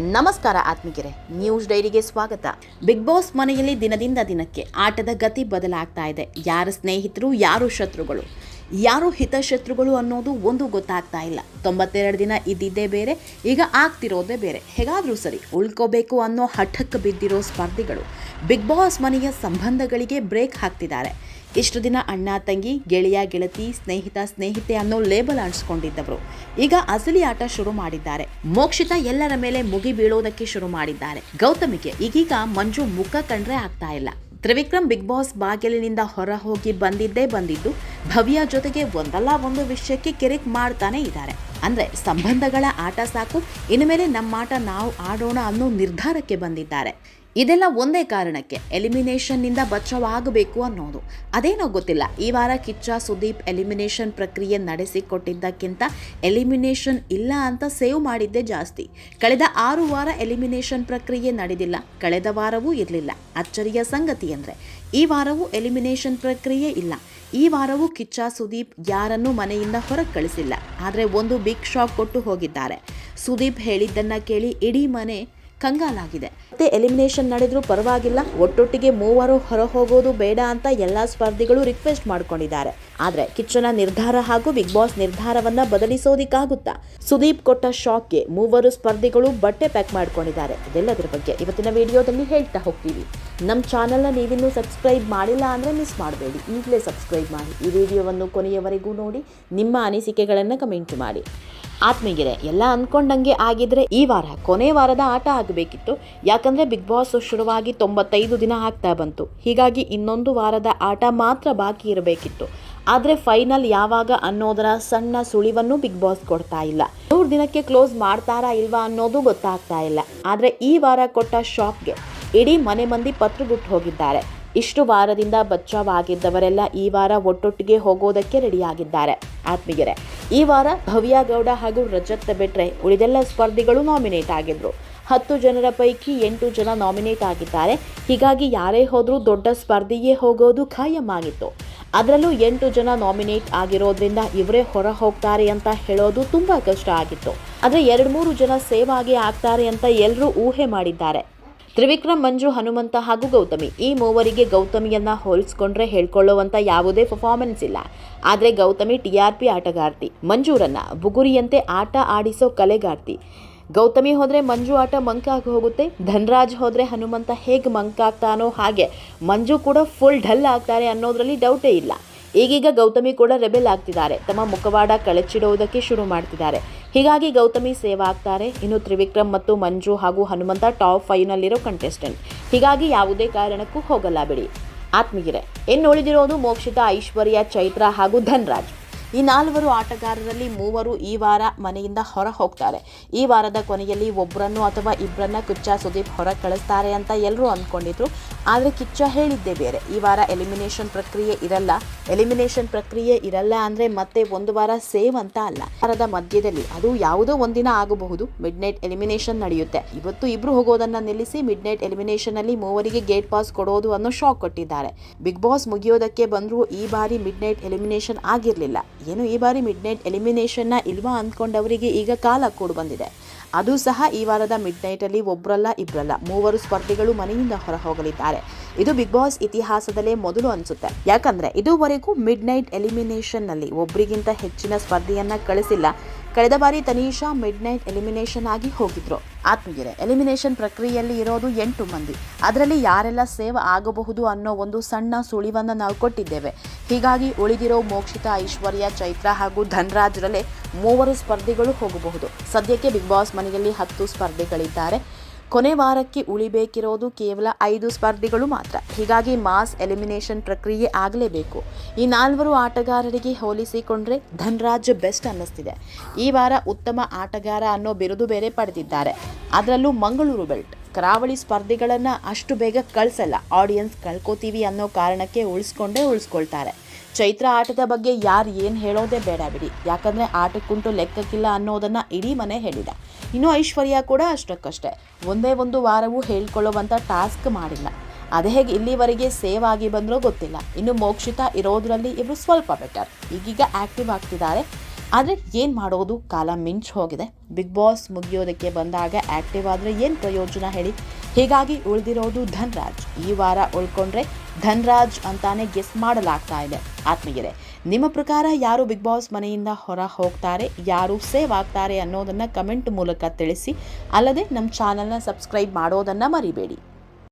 ನಮಸ್ಕಾರ ಆತ್ಮಿಕರೆ ನ್ಯೂಸ್ ಡೈರಿಗೆ ಸ್ವಾಗತ. ಬಿಗ್ ಬಾಸ್ ಮನೆಯಲ್ಲಿ ದಿನದಿಂದ ದಿನಕ್ಕೆ ಆಟದ ಗತಿ ಬದಲಾಗ್ತಾ ಇದೆ. ಯಾರ ಸ್ನೇಹಿತರು, ಯಾರು ಶತ್ರುಗಳು? ಯಾರು ಹಿತಶತ್ರುಗಳು ಅನ್ನೋದು ಒಂದು ಗೊತ್ತಾಗ್ತಾ ಇಲ್ಲ. ತೊಂಬತ್ತೆರಡು ದಿನ ಇದ್ದಿದ್ದೇ ಬೇರೆ, ಈಗ ಆಗ್ತಿರೋದೇ ಬೇರೆ. ಹೇಗಾದರೂ ಸರಿ, ಉಳ್ಕೋಬೇಕು ಅನ್ನೋ ಹಠಕ್ಕೆ ಬಿದ್ದಿರೋ ಸ್ಪರ್ಧಿಗಳು ಬಿಗ್ ಬಾಸ್ ಮನೆಯ ಸಂಬಂಧಗಳಿಗೆ ಬ್ರೇಕ್ ಹಾಕ್ತಿದ್ದಾರೆ. ಇಷ್ಟು ದಿನ ಅಣ್ಣ, ತಂಗಿ, ಗೆಳೆಯ, ಗೆಳತಿ, ಸ್ನೇಹಿತ, ಸ್ನೇಹಿತೆ ಅನ್ನೋ ಲೇಬಲ್ ಅಂಟಿಸ್ಕೊಂಡಿದ್ದವರು ಈಗ ಅಸಲಿ ಆಟ ಶುರು ಮಾಡಿದ್ದಾರೆ. ಮೋಕ್ಷಿತ ಎಲ್ಲರ ಮೇಲೆ ಮುಗಿ ಬೀಳೋದಕ್ಕೆ ಶುರು ಮಾಡಿದ್ದಾರೆ. ಗೌತಮಿಗೆ ಈಗೀಗ ಮಂಜು ಮುಖ ಕಂಡ್ರೆ ಆಗ್ತಾ ಇಲ್ಲ. ತ್ರಿವಿಕ್ರಮ್ ಬಿಗ್ ಬಾಸ್ ಬಾಗಿಲಿನಿಂದ ಹೊರ ಹೋಗಿ ಬಂದಿದ್ದೇ ಬಂದಿದ್ದು, ಭವ್ಯ ಜೊತೆಗೆ ಒಂದಲ್ಲ ಒಂದು ವಿಷಯಕ್ಕೆ ಕಿರಿಕ್ ಮಾಡ್ತಾನೆ ಇದ್ದಾರೆ. ಅಂದ್ರೆ ಸಂಬಂಧಗಳ ಆಟ ಸಾಕು, ಇನ್ಮೇಲೆ ನಮ್ಮ ಆಟ ನಾವು ಆಡೋಣ ಅನ್ನೋ ನಿರ್ಧಾರಕ್ಕೆ ಬಂದಿದ್ದಾರೆ. ಇದೆಲ್ಲ ಒಂದೇ ಕಾರಣಕ್ಕೆ ಎಲಿಮಿನೇಷನ್ನಿಂದ ಬಚಾವಾಗಬೇಕು ಅನ್ನೋದು. ಅದೇನೋ ಗೊತ್ತಿಲ್ಲ. ಈ ವಾರ ಕಿಚ್ಚ ಸುದೀಪ್ ಎಲಿಮಿನೇಷನ್ ಪ್ರಕ್ರಿಯೆ ನಡೆಸಿಕೊಟ್ಟಿದ್ದಕ್ಕಿಂತ ಎಲಿಮಿನೇಷನ್ ಇಲ್ಲ ಅಂತ ಸೇವ್ ಮಾಡಿದ್ದೇ ಜಾಸ್ತಿ. ಕಳೆದ ಆರು ವಾರ ಎಲಿಮಿನೇಷನ್ ಪ್ರಕ್ರಿಯೆ ನಡೆದಿಲ್ಲ. ಕಳೆದ ವಾರವೂ ಇರಲಿಲ್ಲ. ಅಚ್ಚರಿಯ ಸಂಗತಿ ಅಂದರೆ, ಈ ವಾರವೂ ಎಲಿಮಿನೇಷನ್ ಪ್ರಕ್ರಿಯೆ ಇಲ್ಲ. ಈ ವಾರವೂ ಕಿಚ್ಚ ಸುದೀಪ್ ಯಾರನ್ನೂ ಮನೆಯಿಂದ ಹೊರಗೆ ಕಳಿಸಿಲ್ಲ. ಆದರೆ ಒಂದು ಬಿಗ್ ಶಾಕ್ ಕೊಟ್ಟು ಹೋಗಿದ್ದಾರೆ. ಸುದೀಪ್ ಹೇಳಿದ್ದನ್ನು ಕೇಳಿ ಇಡೀ ಮನೆ ಕಂಗಾಲಾಗಿದೆ. ಮತ್ತೆ ಎಲಿಮಿನೇಷನ್ ನಡೆದ್ರೂ ಪರವಾಗಿಲ್ಲ. ಒಟ್ಟೊಟ್ಟಿಗೆ ಮೂವರು ಹೊರ ಹೋಗೋದು ಬೇಡ ಅಂತ ಎಲ್ಲಾ ಸ್ಪರ್ಧಿಗಳು ರಿಕ್ವೆಸ್ಟ್ ಮಾಡ್ಕೊಂಡಿದ್ದಾರೆ. ಆದ್ರೆ ಕಿಚ್ಚನ ನಿರ್ಧಾರ ಹಾಗೂ ಬಿಗ್ ಬಾಸ್ ನಿರ್ಧಾರವನ್ನ ಬದಲಿಸೋದಿಕ್ಕಾಗುತ್ತಾ? ಸುದೀಪ್ ಕೊಟ್ಟ ಶಾಕ್ಗೆ ಮೂವರು ಸ್ಪರ್ಧಿಗಳು ಬಟ್ಟೆ ಪ್ಯಾಕ್ ಮಾಡ್ಕೊಂಡಿದ್ದಾರೆ. ಇದೆಲ್ಲದರ ಬಗ್ಗೆ ಇವತ್ತಿನ ವಿಡಿಯೋದಲ್ಲಿ ಹೇಳ್ತಾ ಹೋಗ್ತೀವಿ. ನಮ್ಮ ಚಾನಲ್ನ ನೀವಿನ್ನೂ ಸಬ್ಸ್ಕ್ರೈಬ್ ಮಾಡಿಲ್ಲ ಅಂದರೆ ಮಿಸ್ ಮಾಡಬೇಡಿ. ಈಗಲೇ ಸಬ್ಸ್ಕ್ರೈಬ್ ಮಾಡಿ. ಈ ವಿಡಿಯೋವನ್ನು ಕೊನೆಯವರೆಗೂ ನೋಡಿ. ನಿಮ್ಮ ಅನಿಸಿಕೆಗಳನ್ನು ಕಮೆಂಟ್ ಮಾಡಿ. ಆತ್ಮೀಗೆರೆ ಎಲ್ಲ ಅಂದ್ಕೊಂಡಂಗೆ ಆಗಿದ್ರೆ ಈ ವಾರ, ಕೊನೆ ವಾರದ ಆಟ ಆಗಬೇಕಿತ್ತು. ಯಾಕಂದ್ರೆ ಬಿಗ್ ಬಾಸ್ ಶುರುವಾಗಿ ತೊಂಬತ್ತೈದು ದಿನ ಆಗ್ತಾ ಬಂತು. ಹೀಗಾಗಿ ಇನ್ನೊಂದು ವಾರದ ಆಟ ಮಾತ್ರ ಬಾಕಿ ಇರಬೇಕಿತ್ತು. ಆದರೆ ಫೈನಲ್ ಯಾವಾಗ ಅನ್ನೋದರ ಸಣ್ಣ ಸುಳಿವನ್ನು ಬಿಗ್ ಬಾಸ್ ಕೊಡ್ತಾ ಇಲ್ಲ. ನೂರು ದಿನಕ್ಕೆ ಕ್ಲೋಸ್ ಮಾಡ್ತಾರಾ ಇಲ್ವಾ ಅನ್ನೋದು ಗೊತ್ತಾಗ್ತಾ ಇಲ್ಲ. ಆದರೆ ಈ ವಾರ ಕೊಟ್ಟ ಶಾಪ್ಗೆ ಇಡೀ ಮನೆ ಮಂದಿ ಪತ್ರ ಬಿಟ್ಟು ಹೋಗಿದ್ದಾರೆ. ಇಷ್ಟು ವಾರದಿಂದ ಬಚಾವಾಗಿದ್ದವರೆಲ್ಲ ಈ ವಾರ ಒಟ್ಟೊಟ್ಟಿಗೆ ಹೋಗೋದಕ್ಕೆ ರೆಡಿಯಾಗಿದ್ದಾರೆ. ಆತ್ಮೀಗೆರೆ ಈ ವಾರ ಭವ್ಯ ಗೌಡ ಹಾಗೂ ರಜತ್ ಬಿಟ್ರೆ ಉಳಿದೆಲ್ಲ ಸ್ಪರ್ಧಿಗಳು ನಾಮಿನೇಟ್ ಆಗಿದ್ರು. ಹತ್ತು ಜನರ ಪೈಕಿ ಎಂಟು ಜನ ನಾಮಿನೇಟ್ ಆಗಿದ್ದಾರೆ. ಹೀಗಾಗಿ ಯಾರೇ ಹೋದರೂ ದೊಡ್ಡ ಸ್ಪರ್ಧಿಯೇ ಹೋಗೋದು ಖಾಯಂ ಆಗಿತ್ತು ಅದರಲ್ಲೂ ಎಂಟು ಜನ ನಾಮಿನೇಟ್ ಆಗಿರೋದ್ರಿಂದ ಇವರೇ ಹೊರ ಹೋಗ್ತಾರೆ ಅಂತ ಹೇಳೋದು ತುಂಬ ಕಷ್ಟ ಆಗಿತ್ತು. ಆದರೆ ಎರಡು ಮೂರು ಜನ ಸೇವ್ ಆಗಿ ಆಗ್ತಾರೆ ಅಂತ ಎಲ್ಲರೂ ಊಹೆ ಮಾಡಿದ್ದಾರೆ. ತ್ರಿವಿಕ್ರಮ್, ಮಂಜು, ಹನುಮಂತ ಹಾಗೂ ಗೌತಮಿ. ಈ ಮೂವರಿಗೆ ಗೌತಮಿಯನ್ನ ಹೋಲಿಸ್ಕೊಂಡ್ರೆ ಹೇಳ್ಕೊಳ್ಳುವಂತ ಯಾವುದೇ ಪರ್ಫಾರ್ಮೆನ್ಸ್ ಇಲ್ಲ. ಆದರೆ ಗೌತಮಿ ಟಿ ಆರ್ ಪಿ ಆಟಗಾರ್ತಿ. ಮಂಜೂರನ್ನ ಬುಗುರಿಯಂತೆ ಆಟ ಆಡಿಸೋ ಕಲೆಗಾರ್ತಿ. ಗೌತಮಿ ಹೋದರೆ ಮಂಜು ಆಟ ಮಂಕಾಗಿ ಹೋಗುತ್ತೆ. ಧನ್ರಾಜ್ ಹೋದರೆ ಹನುಮಂತ ಹೇಗೆ ಮಂಕಾಗ್ತಾನೋ ಹಾಗೆ ಮಂಜು ಕೂಡ ಫುಲ್ ಡಲ್ ಆಗ್ತಾರೆ ಅನ್ನೋದ್ರಲ್ಲಿ ಡೌಟೇ ಇಲ್ಲ. ಈಗೀಗ ಗೌತಮಿ ಕೂಡ ರೆಬೆಲ್ ಆಗ್ತಿದ್ದಾರೆ. ತಮ್ಮ ಮುಖವಾಡ ಕಳಚಿಡುವುದಕ್ಕೆ ಶುರು ಮಾಡ್ತಿದ್ದಾರೆ. ಹೀಗಾಗಿ ಗೌತಮಿ ಸೇವ್ ಆಗ್ತಾರೆ ಇನ್ನು ತ್ರಿವಿಕ್ರಮ್ ಮತ್ತು ಮಂಜು ಹಾಗೂ ಹನುಮಂತ ಟಾಪ್ ಫೈವ್ನಲ್ಲಿರೋ ಕಂಟೆಸ್ಟೆಂಟ್ ಹೀಗಾಗಿ ಯಾವುದೇ ಕಾರಣಕ್ಕೂ ಹೋಗಲ್ಲ ಬಿಡಿ ಆತ್ಮಗಿರೆ ಇನ್ನು ಉಳಿದಿರೋದು ಮೋಕ್ಷಿತ ಐಶ್ವರ್ಯ ಚೈತ್ರ ಹಾಗೂ ಧನ್ರಾಜ್. ಈ ನಾಲ್ವರು ಆಟಗಾರರಲ್ಲಿ ಮೂವರು ಈ ವಾರ ಮನೆಯಿಂದ ಹೊರ ಹೋಗ್ತಾರೆ ಈ ವಾರದ ಕೊನೆಯಲ್ಲಿ ಒಬ್ಬರನ್ನು ಅಥವಾ ಇಬ್ಬರನ್ನ ಕುಚ್ಚ ಸುದೀಪ್ ಹೊರ ಕಳಿಸ್ತಾರೆ ಅಂತ ಎಲ್ಲರೂ ಅಂದ್ಕೊಂಡಿದ್ರು. ಆದರೆ ಕಿಚ್ಚ ಹೇಳಿದ್ದೆ ಬೇರೆ. ಈ ವಾರ ಎಲಿಮಿನೇಷನ್ ಪ್ರಕ್ರಿಯೆ ಇರಲ್ಲ. ಎಲಿಮಿನೇಷನ್ ಪ್ರಕ್ರಿಯೆ ಇರಲ್ಲ ಅಂದರೆ ಮತ್ತೆ ಒಂದು ವಾರ ಸೇವ್ ಅಂತ ಅಲ್ಲ. ವಾರದ ಮಧ್ಯದಲ್ಲಿ ಅದು ಯಾವುದೋ ಒಂದಿನ ಆಗಬಹುದು. ಮಿಡ್ ನೈಟ್ ಎಲಿಮಿನೇಷನ್ ನಡೆಯುತ್ತೆ. ಇವತ್ತು ಇಬ್ರು ಹೋಗೋದನ್ನ ನಿಲ್ಲಿಸಿ ಮಿಡ್ ನೈಟ್ ಎಲಿಮಿನೇಷನ್ ಅಲ್ಲಿ ಮೂವರಿಗೆ ಗೇಟ್ ಪಾಸ್ ಕೊಡೋದು ಅನ್ನೋ ಶಾಕ್ ಕೊಟ್ಟಿದ್ದಾರೆ. ಬಿಗ್ ಬಾಸ್ ಮುಗಿಯೋದಕ್ಕೆ ಬಂದರೂ ಈ ಬಾರಿ ಮಿಡ್ ನೈಟ್ ಎಲಿಮಿನೇಷನ್ ಆಗಿರಲಿಲ್ಲ. ಏನು ಈ ಬಾರಿ ಮಿಡ್ ನೈಟ್ ಎಲಿಮಿನೇಷನ್ನ ಇಲ್ವಾ ಅಂದ್ಕೊಂಡವರಿಗೆ ಈಗ ಕಾಲ ಕೂಡು ಬಂದಿದೆ. ಅದು ಸಹ ಈ ವಾರದ ಮಿಡ್ ನೈಟಲ್ಲಿ ಒಬ್ಬರಲ್ಲ ಇಬ್ಬರಲ್ಲ ಮೂವರು ಸ್ಪರ್ಧಿಗಳು ಮನೆಯಿಂದ ಹೊರ ಹೋಗಲಿದ್ದಾರೆ ಇದು ಬಿಗ್ ಬಾಸ್ ಇತಿಹಾಸದಲ್ಲೇ ಮೊದಲು ಅನಿಸುತ್ತೆ. ಯಾಕಂದ್ರೆ ಇದುವರೆಗೂ ಮಿಡ್ ನೈಟ್ ಎಲಿಮಿನೇಷನ್ನಲ್ಲಿ ಒಬ್ಬರಿಗಿಂತ ಹೆಚ್ಚಿನ ಸ್ಪರ್ಧೆಯನ್ನು ಕಳಿಸಿಲ್ಲ ಕಳೆದ ಬಾರಿ ತನೀಶಾ ಮಿಡ್ ನೈಟ್ ಎಲಿಮಿನೇಷನ್ ಆಗಿ ಹೋಗಿದ್ರು. ಆತ್ಮೀಯರೇ ಎಲಿಮಿನೇಷನ್ ಪ್ರಕ್ರಿಯೆಯಲ್ಲಿ ಇರೋದು ಎಂಟು ಮಂದಿ. ಅದರಲ್ಲಿ ಯಾರೆಲ್ಲ ಸೇವ್ ಆಗಬಹುದು ಅನ್ನೋ ಒಂದು ಸಣ್ಣ ಸುಳಿವನ್ನು ನಾವು ಕೊಟ್ಟಿದ್ದೇವೆ. ಹೀಗಾಗಿ ಉಳಿದಿರೋ ಮೋಕ್ಷಿತ ಐಶ್ವರ್ಯ, ಚೈತ್ರ ಹಾಗೂ ಧನ್ರಾಜ್ರಲ್ಲೇ ಮೂವರು ಸ್ಪರ್ಧಿಗಳು ಹೋಗಬಹುದು. ಸದ್ಯಕ್ಕೆ ಬಿಗ್ ಬಾಸ್ ಮನೆಯಲ್ಲಿ ಹತ್ತು ಸ್ಪರ್ಧಿಗಳಿದ್ದಾರೆ. ಕೊನೆ ವಾರಕ್ಕೆ ಉಳಿಬೇಕಿರೋದು ಕೇವಲ ಐದು ಸ್ಪರ್ಧಿಗಳು ಮಾತ್ರ. ಹೀಗಾಗಿ ಮಾಸ್ ಎಲಿಮಿನೇಷನ್ ಪ್ರಕ್ರಿಯೆ ಆಗಲೇಬೇಕು. ಈ ನಾಲ್ವರು ಆಟಗಾರರಿಗೆ ಹೋಲಿಸಿಕೊಂಡ್ರೆ ಧನ್ರಾಜ್ ಬೆಸ್ಟ್ ಅನ್ನಿಸ್ತಿದೆ. ಈ ವಾರ ಉತ್ತಮ ಆಟಗಾರ ಅನ್ನೋ ಬಿರುದು ಬೇರೆ ಪಡೆದಿದ್ದಾರೆ. ಅದರಲ್ಲೂ ಮಂಗಳೂರು ಬೆಲ್ಟ್. ಕರಾವಳಿ ಸ್ಪರ್ಧಿಗಳನ್ನು ಅಷ್ಟು ಬೇಗ ಕಳಿಸಲ್ಲ. ಆಡಿಯನ್ಸ್ ಕಳ್ಕೋತೀವಿ ಅನ್ನೋ ಕಾರಣಕ್ಕೆ ಉಳಿಸ್ಕೊಂಡೇ ಉಳಿಸ್ಕೊಳ್ತಾರೆ. ಚೈತ್ರ ಆಟದ ಬಗ್ಗೆ ಯಾರು ಏನು ಹೇಳೋದೇ ಬೇಡ ಬಿಡಿ. ಯಾಕಂದರೆ ಆಟಕ್ಕುಂಟು ಲೆಕ್ಕಕ್ಕಿಲ್ಲ ಅನ್ನೋದನ್ನು ಇಡೀ ಮನೆ ಹೇಳಿದ. ಇನ್ನು ಐಶ್ವರ್ಯ ಕೂಡ ಅಷ್ಟಕ್ಕಷ್ಟೇ. ಒಂದೇ ಒಂದು ವಾರವೂ ಹೇಳ್ಕೊಳ್ಳುವಂಥ ಟಾಸ್ಕ್ ಮಾಡಿಲ್ಲ. ಅದು ಹೇಗೆ ಇಲ್ಲಿವರೆಗೆ ಸೇವ್ ಆಗಿ ಬಂದರೂ ಗೊತ್ತಿಲ್ಲ. ಇನ್ನು ಮೋಕ್ಷಿತ ಇರೋದರಲ್ಲಿ ಇವರು ಸ್ವಲ್ಪ ಬೆಟರ್ ಈಗೀಗ ಆ್ಯಕ್ಟಿವ್ ಆಗ್ತಿದ್ದಾರೆ. ಆದರೆ ಏನು ಮಾಡೋದು? ಕಾಲ ಮಿಂಚ್ ಹೋಗಿದೆ. ಬಿಗ್ ಬಾಸ್ ಮುಗಿಯೋದಕ್ಕೆ ಬಂದಾಗ ಆ್ಯಕ್ಟಿವ್ ಆದರೆ ಏನು ಪ್ರಯೋಜನ ಹೇಳಿ? ಹೀಗಾಗಿ ಉಳಿದಿರೋದು ಧನ್ರಾಜ್. ಈ ವಾರ ಉಳ್ಕೊಂಡ್ರೆ ಧನ್ರಾಜ್ ಅಂತಾನೆ ಗೆಸ್ ಮಾಡಲಾಗ್ತಾ ಇದೆ. ಆತ್ಮೀಯರೇ, ನಿಮ್ಮ ಪ್ರಕಾರ ಯಾರು ಬಿಗ್ ಬಾಸ್ ಮನೆಯಿಂದ ಹೊರ ಹೋಗ್ತಾರೆ, ಯಾರು ಸೇವ್ ಆಗ್ತಾರೆ ಅನ್ನೋದನ್ನು ಕಮೆಂಟ್ ಮೂಲಕ ತಿಳಿಸಿ, ಅಲ್ಲದೆ ನಮ್ಮ ಚಾನಲ್ನ ಸಬ್ಸ್ಕ್ರೈಬ್ ಮಾಡೋದನ್ನು ಮರಿಬೇಡಿ.